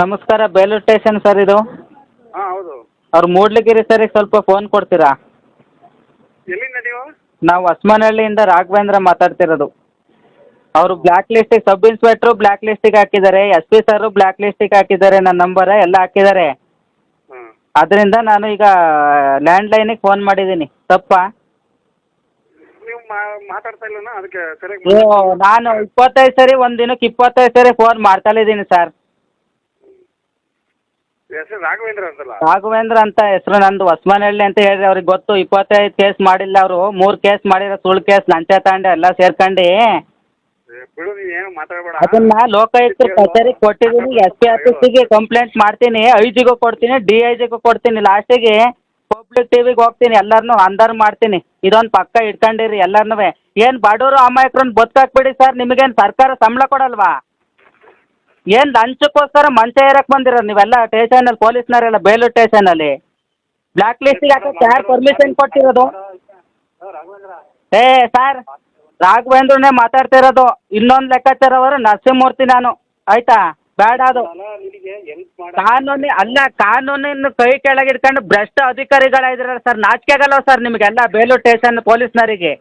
ನಮಸ್ಕಾರ Belur station sir ಇದು. ಹಾಂ ಹೌದು. ಅವ್ರು ಮೂಡ್ಲಗಿರಿ ಸರಿಗೆ ಸ್ವಲ್ಪ ಫೋನ್ ಕೊಡ್ತೀರಾ? ಎಲ್ಲಿಂದ ನೀವು? ನಾವು ಹೊಸ್ಮನಹಳ್ಳಿಯಿಂದ ರಾಘವೇಂದ್ರ ಮಾತಾಡ್ತಿರೋದು. ಅವರು ಬ್ಲ್ಯಾಕ್ ಲಿಸ್ಟಿಗೆ ಸಬ್ ಇನ್ಸ್ಪೆಕ್ಟ್ರು ಬ್ಲ್ಯಾಕ್ ಲಿಸ್ಟಿಗೆ ಹಾಕಿದ್ದಾರೆ ಎಸ್ ಪಿ ಸರು ಬ್ಲ್ಯಾಕ್ ಲಿಸ್ಟಿಗೆ ಹಾಕಿದ್ದಾರೆ ನನ್ನ ನಂಬರ ಎಲ್ಲ ಹಾಕಿದ್ದಾರೆ. ಹಾಂ ಅದರಿಂದ ನಾನು ಈಗ ಲ್ಯಾಂಡ್ಲೈನಿಗೆ ಫೋನ್ ಮಾಡಿದ್ದೀನಿ. ತಪ್ಪ? ನೀವು ಮಾತಾಡ್ತಾ ಇಲ್ಲನ ಅದಕ್ಕೆ ಸರಿಯಾಗಿ ಓ ನಾನು ಇಪ್ಪತ್ತೈದು ಸರಿ ಒಂದು ದಿನಕ್ಕೆ ಇಪ್ಪತ್ತೈದು ಸರಿ ಫೋನ್ ಮಾಡ್ತಾ ಇದ್ದೀನಿ ಸರ್ ಹೆಸರು ರಾಘವೇಂದ್ರ ಅಂತಲ್ಲ? ರಾಘವೇಂದ್ರ ಅಂತ ಹೆಸರು ನಂದು ಹೊಸ್ಮನಹಳ್ಳಿ ಅಂತ ಹೇಳಿದ್ರೆ ಅವ್ರಿಗೆ ಗೊತ್ತು. ಇಪ್ಪತ್ತೈದು ಕೇಸ್ ಮಾಡಿಲ್ಲ ಅವರು. ಮೂರು ಕೇಸ್ ಮಾಡಿರೋ ಸುಳ್ಳು ಕೇಸ್ ಲಂಚ ತಗೊಂಡು ಎಲ್ಲ ಸೇರ್ಕೊಂಡು. ಏ, ಬಿಡು ನೀನು ಏನು ಮಾತಾಡಬೇಡ. ಅದನ್ನ ಲೋಕಾಯುಕ್ತ ಕಚೇರಿಗೆ ಕೊಟ್ಟಿದ್ದೀನಿ. ಎಸ್ ಪಿ ಆಫೀಸಿಗೆ ಕಂಪ್ಲೇಂಟ್ ಮಾಡ್ತೀನಿ. ಐ ಜಿಗೂ ಕೊಡ್ತೀನಿ ಡಿ ಐ ಜಿಗೂ ಕೊಡ್ತೀನಿ ಲಾಸ್ಟಿಗೆ ಪಬ್ಲಿಕ್ ಟಿವಿಗೆ ಹೋಗ್ತೀನಿ. ಎಲ್ಲರನ್ನೂ ಅಂದರ್ ಮಾಡ್ತೀನಿ. ಇದೊಂದು ಪಕ್ಕ ಇಟ್ಕೊಂಡಿರಿ ಎಲ್ಲರನ್ನೂ ಏನು ಬಡವರು ಅಮಾಯಕರನ್ನ ಬದುಕಾಕ್ಬಿಡಿ ಸರ್. ನಿಮಗೇನು ಸರ್ಕಾರ ಸಂಬಳ ಕೊಡಲ್ವಾ? ಏನು ಲಂಚಕ್ಕೋಸ್ಕರ ಮಂಚ ಏರಕ್ಕೆ ಬಂದಿರೋ ನೀವೆಲ್ಲ ಸ್ಟೇಷನಲ್ಲಿ ಪೊಲೀಸ್ನವರೆಲ್ಲ ಬೇಲೂರು ಸ್ಟೇಷನಲ್ಲಿ ಬ್ಲ್ಯಾಕ್ ಲಿಸ್ಟಿಗೆ ಹಾಕಕ್ಕೆ ಯಾರು ಪರ್ಮಿಷನ್ ಕೊಟ್ಟಿರೋದು? ಏ ಸರ್ ರಾಘವೇಂದ್ರನೇ ಮಾತಾಡ್ತಿರೋದು. ಇನ್ನೊಂದು ಲೆಕ್ಕಾಚಾರವರು ನರಸಿಂಹಮೂರ್ತಿ ನಾನು. ಆಯ್ತಾ? ಬೇಡ ಅದು. ಕಾನೂನಿ, ಅಲ್ಲ ಕಾನೂನಿನ ಕೈ ಕೆಳಗೆ ಇಟ್ಕೊಂಡು ಭ್ರಷ್ಟ ಅಧಿಕಾರಿಗಳಿದ್ರಲ್ಲ ಸರ್. ನಾಚಿಕೆ ಆಗಲ್ವ ಸರ್ ನಿಮಗೆಲ್ಲ ಬೇಲೂರು ಸ್ಟೇಷನ್ ಪೊಲೀಸ್ನವರಿಗೆ.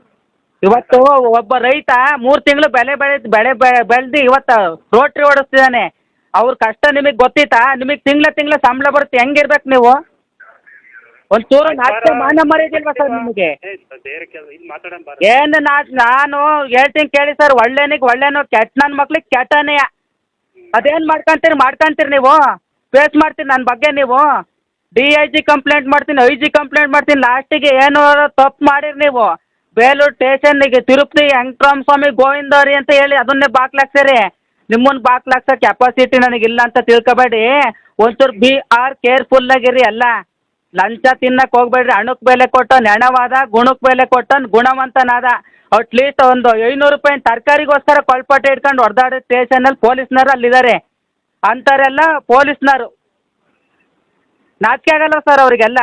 ಇವತ್ತು ಒಬ್ಬ ರೈತ ಮೂರು ತಿಂಗಳು ಬೆಳೆ ಬೆಳೆ ಬೆಳೆ ಬೆಳೆದು ಇವತ್ತು ರೋಟ್ರಿ ಓಡಿಸ್ತಿದ್ದಾನೆ. ಅವ್ರ ಕಷ್ಟ ನಿಮಗೆ ಗೊತ್ತಿತ್ತಾ? ನಿಮಗೆ ತಿಂಗಳ ತಿಂಗಳ ಸಂಬಳ ಬರುತ್ತೆ. ಹೆಂಗಿರ್ಬೇಕು ನೀವು? ಒಂಚೂರು ನಾಚಿಕೆ ಮಾನ ಮರ್ಯಾದಿಲ್ವಾ ಸರ್ ನಿಮಗೆ? ಏನು ನಾ ನಾನು ಹೇಳ್ತೀನಿ ಕೇಳಿ ಸರ್. ಒಳ್ಳೆನಿಗೆ ಒಳ್ಳೆನು ಕೆಟ್ಟ ನನ್ನ ಮಕ್ಳಿಗೆ ಕೆಟ್ಟನೇ. ಅದೇನು ಮಾಡ್ಕೊಂತೀರಿ ಮಾಡ್ಕೊಂತೀರಿ ನೀವು? ಫೇಸ್ ಮಾಡ್ತೀನಿ ನನ್ನ ಬಗ್ಗೆ ನೀವು? ಡಿ ಐ ಜಿ ಕಂಪ್ಲೇಂಟ್ ಮಾಡ್ತೀನಿ ಐ ಜಿ ಕಂಪ್ಲೇಂಟ್ ಮಾಡ್ತೀನಿ. ಲಾಸ್ಟಿಗೆ ಏನು ತಪ್ಪು ಮಾಡಿರಿ ನೀವು. ಬೇಲೂರು ಟೇಷನ್ನಿಗೆ ತಿರುಪತಿ ವೆಂಕಟರಾಮ ಸ್ವಾಮಿ ಗೋವಿಂದವ್ರಿ ಅಂತ ಹೇಳಿ ಅದನ್ನೇ ಬಾಕ್ಲಾಕ್ಸಿರಿ ನಿಮ್ಮನ್ನ ಬಾಕ್ಲಾಕ್ಸೋ ಕೆಪಾಸಿಟಿ ಇಲ್ಲ ಅಂತ ತಿಳ್ಕೊಬೇಡಿ. ಒಂಚೂರು ಬಿ ಆರ್ ಕೇರ್ಫುಲ್ ಆಗಿರಿ ಎಲ್ಲ. ಲಂಚ ತಿನ್ನಕ್ಕೆ ಹೋಗ್ಬೇಡ್ರಿ. ಹಣಕ್ಕೆ ಬೆಲೆ ಕೊಟ್ಟ ಹೆಣವಾದ ಗುಣಕ್ಕೆ ಬೆಲೆ ಕೊಟ್ಟ ಗುಣವಂತನಾದ. ಅಟ್ಲೀಸ್ಟ್ ಒಂದು ಐನೂರು ರೂಪಾಯಿ ತರಕಾರಿಗೋಸ್ಕರ ಕೊಳ್ಪಟ್ಟೆ ಇಟ್ಕೊಂಡು ಹೊಡೆದಾಡೋ ಸ್ಟೇಷನಲ್ಲಿ ಪೊಲೀಸ್ನರು ಅಲ್ಲಿದ್ದಾರೆ. ಅಂಥವರೆಲ್ಲ ಪೊಲೀಸ್ನರು ನಾಚಿಕೆ ಆಗಲ್ಲ ಸರ್ ಅವರಿಗೆಲ್ಲ.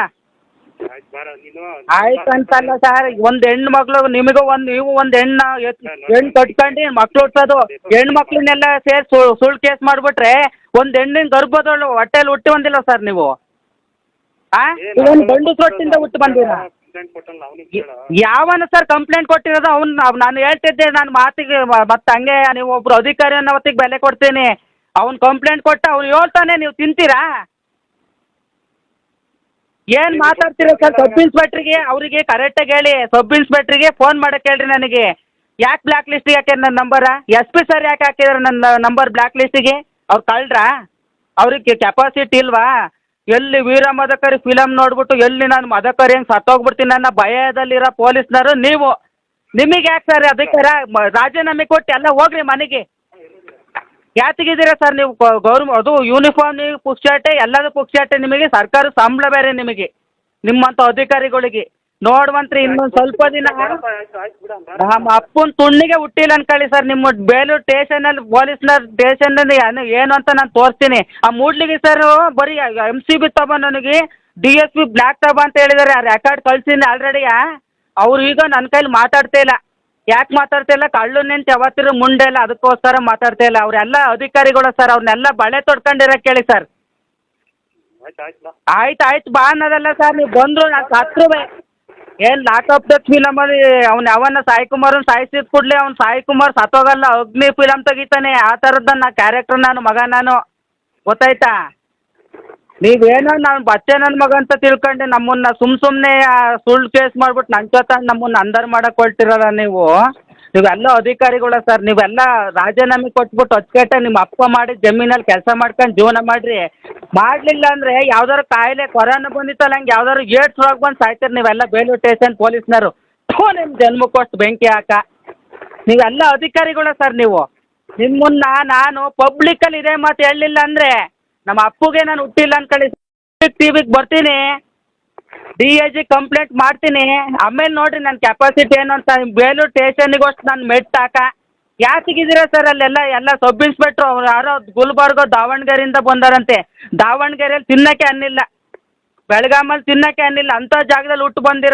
ಆಯ್ತು ಅಂತಲ್ಲ ಸರ್ ಒಂದು ಹೆಣ್ಣು ಮಗಳು ನಿಮಗೂ ಒಂದು ನೀವು ಒಂದು ಹೆಣ್ಣು ಹೆಣ್ಣು ಕಟ್ಕೊಂಡು ಮಕ್ಳು ಹುಟ್ಟೋದು ಹೆಣ್ಣು ಮಕ್ಳನ್ನೆಲ್ಲ ಸೇರಿ ಸುಳ್ಳು ಕೇಸ್ ಮಾಡಿಬಿಟ್ರೆ ಒಂದು ಹೆಣ್ಣಿನ ಗರ್ಭದೊಳು ಹೊಟ್ಟೆಲ್ ಹುಟ್ಟಿ ಬಂದಿಲ್ಲ ಸರ್ ನೀವು. ಆ? ಒಂದು ಗಂಡಸ ಹೊಟ್ಟಿಂದ ಹುಟ್ಟು ಬಂದಿರಾ ಯಾವನ ಸರ್ ಕಂಪ್ಲೇಂಟ್ ಕೊಟ್ಟಿರೋದು ಅವ್ನು ನಾನು ಹೇಳ್ತಿದ್ದೆ ನಾನು ಮಾತಿಗೆ ಮತ್ತೆ ಹಂಗೆ ನೀವು ಒಬ್ರು ಅಧಿಕಾರಿ ಅನ್ನೋ ಹೊತ್ತಿಗೆ ಬೆಲೆ ಕೊಡ್ತೀನಿ. ಅವ್ನು ಕಂಪ್ಲೇಂಟ್ ಕೊಟ್ಟ ಅವ್ನು ಹೇಳ್ತಾನೆ ನೀವು ತಿಂತೀರಾ? ಏನು ಮಾತಾಡ್ತೀರ ಸರ್? ಸಬ್ ಇನ್ಸ್ಪೆಕ್ಟ್ರಿಗೆ, ಅವರಿಗೆ ಕರೆಕ್ಟಾಗಿ ಹೇಳಿ. ಸಬ್ ಇನ್ಸ್ಪೆಕ್ಟ್ರಿಗೆ ಫೋನ್ ಮಾಡಕ್ಕೆ ಹೇಳ್ರಿ ನನಗೆ. ಯಾಕೆ ಬ್ಲಾಕ್ ಲಿಸ್ಟಿಗೆ ಯಾಕೆ ನನ್ನ ನಂಬರ ಎಸ್ ಪಿ ಸರ್ ಯಾಕೆ ಹಾಕಿದಾರೆ ನನ್ನ ನಂಬರ್ ಬ್ಲ್ಯಾಕ್ ಲಿಸ್ಟಿಗೆ ಅವ್ರು ಕಳ್ರಾ ಅವ್ರಿಗೆ ಕೆಪಾಸಿಟಿ ಇಲ್ವಾ? ಎಲ್ಲಿ ವೀರ ಮದಕರಿ ಫಿಲಮ್ ನೋಡ್ಬಿಟ್ಟು ಎಲ್ಲಿ ನಾನು ಮದಕರಿ ಹೆಂಗೆ ಸತ್ತೋಗ್ಬಿಡ್ತೀನಿ ನನ್ನ ಭಯದಲ್ಲಿರೋ ಪೊಲೀಸ್ನರು ನೀವು. ನಿಮಗೆ ಯಾಕೆ ಸರ್ ಅಧಿಕಾರ? ರಾಜೀನಾಮೆ ಕೊಟ್ಟು ಎಲ್ಲ ಹೋಗ್ರಿ ಮನೆಗೆ. ಯಾತಿಗಿದ್ದೀರಾ ಸರ್ ನೀವು ಗೌರ್ಮ್ ಅದು ಯೂನಿಫಾರ್ಮ್ ನೀವು ಪುಕ್ಷಾಟೆ ಎಲ್ಲದೂ ಪುಕ್ಷಾಟೆ ನಿಮಗೆ ಸರ್ಕಾರ ಸಂಬಳ ಬೇರೆ ನಿಮಗೆ ನಿಮ್ಮಂಥ ಅಧಿಕಾರಿಗಳಿಗೆ. ನೋಡುವಂತ್ರಿ ಇನ್ನೊಂದು ಸ್ವಲ್ಪ ದಿನ ನಮ್ಮ ಅಪ್ಪನ ತುಣ್ಣಿಗೆ ಹುಟ್ಟಿಲ್ಲ ಅನ್ಕೊಳ್ಳಿ ಸರ್ ನಿಮ್ಮ ಬೇಲೂರು ಸ್ಟೇಷನಲ್ಲಿ ಪೊಲೀಸ್ನ ಸ್ಟೇಷನಲ್ಲಿ ಏನು ಏನು ಅಂತ ನಾನು ತೋರಿಸ್ತೀನಿ. ಆ ಮೂಡ್ಲಿಗೆ ಸರ್ ಬರೀ ಎಂ ಸಿ ಬಿ ತಬ ನನಗೆ ಡಿ ಎಸ್ ಪಿ ಬ್ಲ್ಯಾಕ್ ತಬ ಅಂತ ಹೇಳಿದ್ದಾರೆ ಆ ರೆಕಾರ್ಡ್ ಕಳ್ಸಿನಿ ಆಲ್ರೆಡಿ ಅವ್ರು ಈಗ ನನ್ನ ಕೈಲಿ ಮಾತಾಡ್ತಾ ಇಲ್ಲ. ಯಾಕೆ ಮಾತಾಡ್ತಾ ಇಲ್ಲ? ಕಳ್ಳು ನಿಂತು ಯಾವತ್ತಿರು ಮುಂಡೆ ಇಲ್ಲ, ಅದಕ್ಕೋಸ್ಕರ ಮಾತಾಡ್ತಾ ಇಲ್ಲ. ಅವರೆಲ್ಲ ಅಧಿಕಾರಿಗಳು ಸರ್ ಅವ್ರನ್ನೆಲ್ಲ ಬಳೆ ತೊಡ್ಕೊಂಡಿರಕ್ಕೆ ಕೇಳಿ ಸರ್. ಆಯ್ತು ಆಯ್ತು, ಬಾ ಅನ್ನೋದಲ್ಲ ಸರ್, ನೀವು ಬಂದರು ನಾನು ಸತ್ರು ಏನು ಆಫ್ ದ ಫಿಲಮಲ್ಲಿ ಅವ್ನು ಯಾವನ್ನ ಸಾಯಿ ಕುಮಾರನ್ ಸಾಯಿಸಿದ ಕೂಡಲೇ ಅವ್ನು ಸಾಯಿ ಕುಮಾರ್ ಸತ್ತೋಗಲ್ಲ, ಅಗ್ನಿ ಫಿಲಮ್ ತೆಗಿತಾನೆ. ಆ ಥರದ್ದು ನಾ ಕ್ಯಾರೆಕ್ಟರ್ ನಾನು, ಮಗ ನಾನು. ಗೊತ್ತಾಯ್ತಾ? ನೀವೇನೋ ನಾನು ಬಚ್ಚೆ ನನ್ನ ಮಗ ಅಂತ ತಿಳ್ಕೊಂಡು, ನಮ್ಮನ್ನ ಸುಮ್ಮ ಸುಮ್ಮನೆ ಸುಳ್ಳು ಕೇಸ್ ಮಾಡ್ಬಿಟ್ಟು ಜೊತೆ ನಮ್ಮನ್ನ ಅಂದರ್ ಮಾಡಕ್ಕೆ ಹೊರಟಿರಲ್ಲ ನೀವು? ನೀವೆಲ್ಲ ಅಧಿಕಾರಿಗಳ ಸರ್, ನೀವೆಲ್ಲ ರಾಜೀನಾಮೆ ಕೊಟ್ಬಿಟ್ಟು ಅಚ್ಚುಕಟ್ಟ ನಿಮ್ಮ ಅಪ್ಪ ಮಾಡಿ ಜಮೀನಲ್ಲಿ ಕೆಲಸ ಮಾಡ್ಕೊಂಡು ಜೀವನ ಮಾಡಿರಿ. ಮಾಡಲಿಲ್ಲ ಅಂದರೆ ಯಾವ್ದಾರು ಕಾಯಿಲೆ ಕೊರೋನಾ ಬಂದಿತ್ತಲ್ಲ, ಹಂಗೆ ಯಾವ್ದಾರು ಏಟ್ಸ್ ರೋಗ ಬಂದು ಸಾಯ್ತೀರಿ ನೀವೆಲ್ಲ ಬೇಲೂರು ಸ್ಟೇಷನ್ ಪೊಲೀಸ್ನವರು. ನಿಮ್ಮ ಜನ್ಮಕ್ಕೋಷ್ಟು ಬೆಂಕಿ ಹಾಕ. ನೀವೆಲ್ಲ ಅಧಿಕಾರಿಗಳ ಸರ್ ನೀವು. ನಿಮ್ಮನ್ನ ನಾನು ಪಬ್ಲಿಕ್ಕಲ್ಲಿ ಇದೇ ಮಾತು ಹೇಳಲಿಲ್ಲ ಅಂದರೆ ನಮ್ಮ ಅಪ್ಪಗೆ ನಾನು ಹುಟ್ಟಿಲ್ಲ ಅನ್ಕೊಳ್ಳಿ. ಟಿ ವಿಗೆ ಬರ್ತೀನಿ. ಡಿ ಐ ಜಿ ಕಂಪ್ಲೇಂಟ್ ಮಾಡ್ತೀನಿ. ಆಮೇಲೆ ನೋಡಿರಿ ನನ್ನ ಕೆಪಾಸಿಟಿ ಏನು ಅಂತ. ಬೇಲೂರು ಅಷ್ಟು ನಾನು ಮೆಟ್ ಹಾಕ ಯಾತಿಗಿದ್ದೀರಾ ಸರ್ ಅಲ್ಲೆಲ್ಲ? ಎಲ್ಲ ಸಬ್ ಇನ್ಸ್ಪೆಕ್ಟ್ರು ಅವ್ರು. ಯಾರೋ ಗುಲ್ಬರ್ಗ, ದಾವಣಗೆರೆಯಿಂದ ಬಂದಾರಂತೆ. ದಾವಣಗೆರೆಯಲ್ಲಿ ತಿನ್ನಕ್ಕೆ ಅನ್ನಿಲ್ಲ. ಬೆಳಗಾಮಲ್ಲಿ ತಿನ್ನಕ್ಕೆ ಅನ್ನಿಲ್ಲ. ಅಂಥ ಜಾಗದಲ್ಲಿ ಹುಟ್ಟು ಬಂದಿರೋ